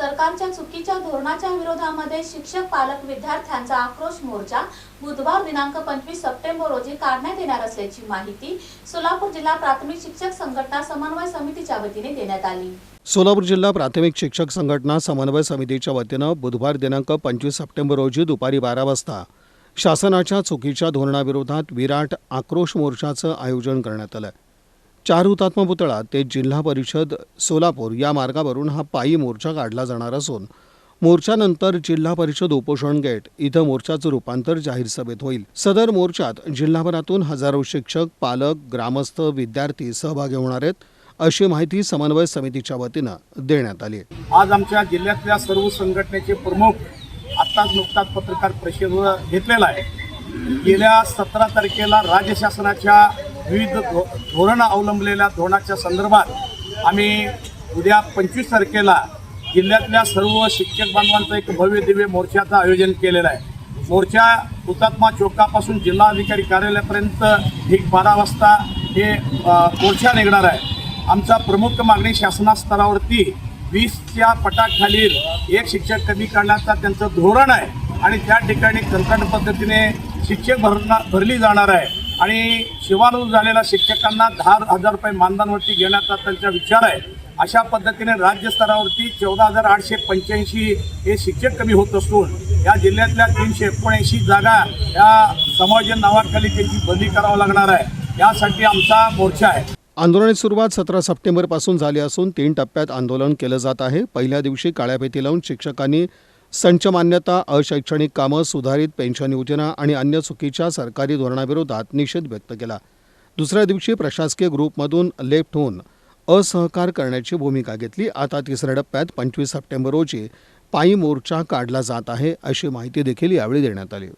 सरकारच्या चुकीच्या धोरणाच्या विरोधामध्ये शिक्षक पालक विद्यार्थ्यांचा आक्रोश मोर्चा बुधवार दिनांक पंचवीस सप्टेंबर रोजी काढण्यात येणार असल्याची माहिती सोलापूर जिल्हा प्राथमिक शिक्षक संघटना समन्वय समितीच्या वतीने देण्यात आली. सोलापूर जिल्हा प्राथमिक शिक्षक संघटना समन्वय समितीच्या वतीनं बुधवार दिनांक पंचवीस सप्टेंबर रोजी दुपारी बारा वाजता शासनाच्या चुकीच्या धोरणाविरोधात विराट आक्रोश मोर्चाचं आयोजन करण्यात आलं. चार हुतात्मा पुतळा ते जिल्हा परिषद सोलापूर या मार्गावरून हा पायी मोर्चा काढला जाणार असून मोर्चानंतर जिल्हा परिषद उपोषण गेट इथं मोर्चाचं रूपांतर जाहीर सभेत होईल. सदर मोर्चात जिल्हाभरातून हजारो शिक्षक पालक ग्रामस्थ विद्यार्थी सहभागी होणार आहेत अशी माहिती समन्वय समितीच्या वतीनं देण्यात आली आहे. आज आमच्या जिल्ह्यातल्या सर्व संघटनेचे प्रमुख आत्ताच नुकताच पत्रकार परिषद घेतलेला आहे. गेल्या सतरा तारखेला राज्य शासनाच्या विविध धो धोरणं अवलंबलेल्या धोरणाच्या संदर्भात आम्ही उद्या पंचवीस तारखेला जिल्ह्यातल्या सर्व शिक्षक बांधवांचं एक भव्य दिव्य मोर्चाचं आयोजन केलेलं आहे. मोर्चा हुतात्मा चौकापासून जिल्हाधिकारी कार्यालयापर्यंत एक बारा वाजता हे मोर्चा निघणार आहे. आमचा प्रमुख मागणी शासनास्तरावरती वीसच्या पटाखालील एक शिक्षक कमी करण्याचा त्यांचं धोरण आहे आणि त्या ठिकाणी कंत्राट पद्धतीने शिक्षक भरणा भरली जाणार आहे. आणि शिवानूर झालेल्या शिक्षकांना दहा हजार रुपये मानधनवरती घेण्याचा त्यांचा विचार आहे. अशा पद्धतीने राज्य स्तरावरती चौदा हजार आठशे पंच्याऐंशी हे शिक्षक कमी होत असून या जिल्ह्यातल्या तीनशे एकोणऐंशी जागा या समायोजन नावाखाली त्यांची बदली करावं लागणार आहे. यासाठी आमचा मोर्चा आहे. आंदोलनाची सुरुवात सतरा सप्टेंबरपासून झाली असून तीन टप्प्यात आंदोलन केलं जात आहे. पहिल्या दिवशी काळ्याफेती लावून शिक्षकांनी संच मान्यता अशैक्षणिक कामं सुधारित पेन्शन योजना आणि अन्य चुकीच्या सरकारी धोरणाविरोधात निषेध व्यक्त केला. दुसऱ्या दिवशी प्रशासकीय ग्रुपमधून लेफ्ट होऊन असहकार करण्याची भूमिका घेतली. आता तिसऱ्या टप्प्यात पंचवीस सप्टेंबर रोजी पायी मोर्चा काढला जात आहे अशी माहिती देखील यावेळी देण्यात आली.